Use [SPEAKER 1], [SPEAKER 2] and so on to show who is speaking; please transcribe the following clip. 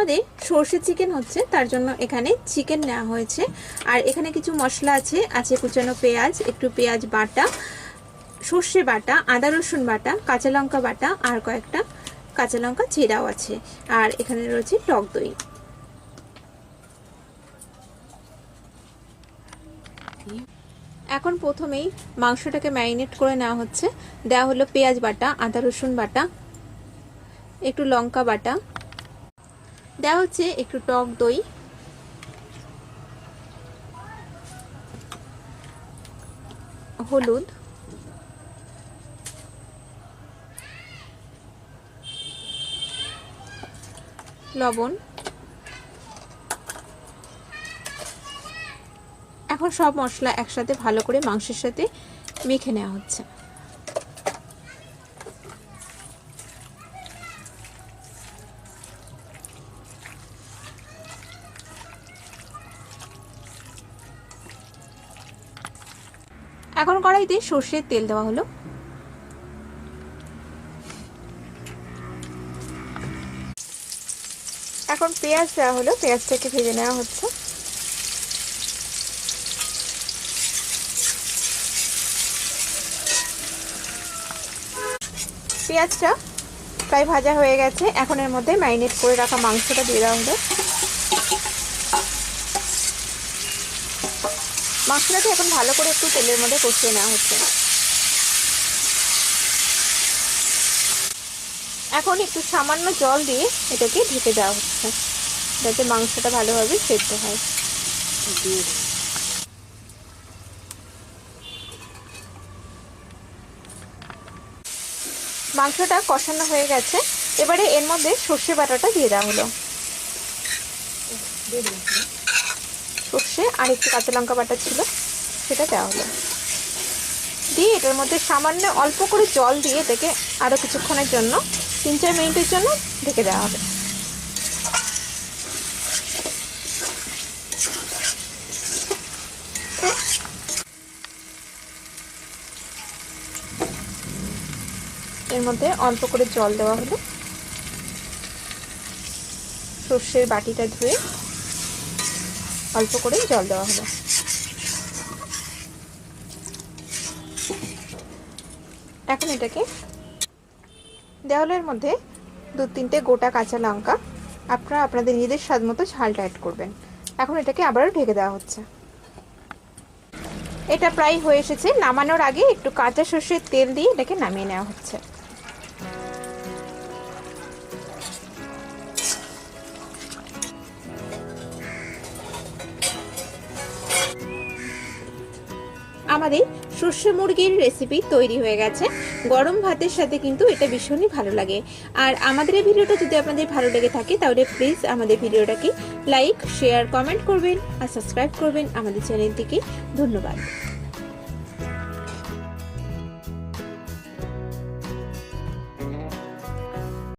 [SPEAKER 1] আমাদের সর্ষে চিকেন হচ্ছে, তার জন্য এখানে চিকেন নেওয়া হয়েছে। আর এখানে কিছু মশলা আছে আছে কুচানো পেঁয়াজ, একটু পেঁয়াজ বাটা, সর্ষে বাটা, আদা রসুন বাটা, কাঁচা লঙ্কা বাটা, আর কয়েকটা কাঁচা লঙ্কা চেরাও আছে। আর এখানে রয়েছে টক দই। এখন প্রথমেই মাংসটাকে ম্যারিনেট করে নেওয়া হচ্ছে। দেওয়া হলো পেঁয়াজ বাটা, আদা রসুন বাটা, একটু লঙ্কা বাটা দেওয়া হচ্ছে একটু টক দই। হলুদ। লবণ। এখন সব মশলা একসাথে ভালো করে মাংসের সাথে মেখে নেওয়া হচ্ছে। এখন কড়াইতে সর্ষের তেল দেওয়া হলো। এখন পেঁয়াজ দেওয়া হলো, পেঁয়াজটাকে ভেজে নেওয়া হচ্ছে। পেঁয়াজটা প্রায় ভাজা হয়ে গেছে, এখন এর মধ্যে ম্যারিনেট করে রাখা মাংসটা দিয়ে দেওয়া হলো। মাংসটাকে এখন ভালো করে একটু তেলের মধ্যে কষিয়ে নেওয়া হচ্ছে। এখন একটু সামান্য জল দিয়ে এটাকে ঢেকে দেওয়া হচ্ছে, যাতে মাংসটা ভালোভাবে সেদ্ধ হয়। মাংসটা কষানো হয়ে গেছে, এবারে এর মধ্যে সর্ষে বাটাটা দিয়ে দেওয়া হলো। সর্ষে আর একটু কাঁচা লঙ্কা বাটা ছিল, সেটা দেওয়া হলো। দিয়ে এটার মধ্যে সামান্য অল্প করে জল দিয়ে এটাকে আরও কিছুক্ষণের জন্য, তিন চার মিনিটের জন্য ঢেকে দেওয়া হবে। এর মধ্যে অল্প করে জল দেওয়া হলো। সর্ষের বাটিটা ধুয়ে অল্প করে জল দেওয়া হলো এখন এটাকে দেওয়ালের মধ্যে দু তিনটে গোটা কাঁচা লঙ্কা, আপনারা আপনাদের নিজেদের স্বাদ মতো ঝালটা অ্যাড করবেন। এখন এটাকে আবারও ঢেকে দেওয়া হচ্ছে। এটা প্রায় হয়ে এসেছে। নামানোর আগে একটু কাঁচা সর্ষের তেল দিয়ে এটাকে নামিয়ে নেওয়া হচ্ছে। আমাদের শস্য মুরগির রেসিপি তৈরি হয়ে গেছে। গরম ভাতের সাথে কিন্তু এটা ভীষণই ভালো লাগে। আর আমাদের এই ভিডিওটা যদি আপনাদের ভালো লেগে থাকে, তাহলে প্লিজ আমাদের ভিডিওটাকে লাইক শেয়ার কমেন্ট করবেন আর সাবস্ক্রাইব করবেন আমাদের চ্যানেলটিকে ধন্যবাদ।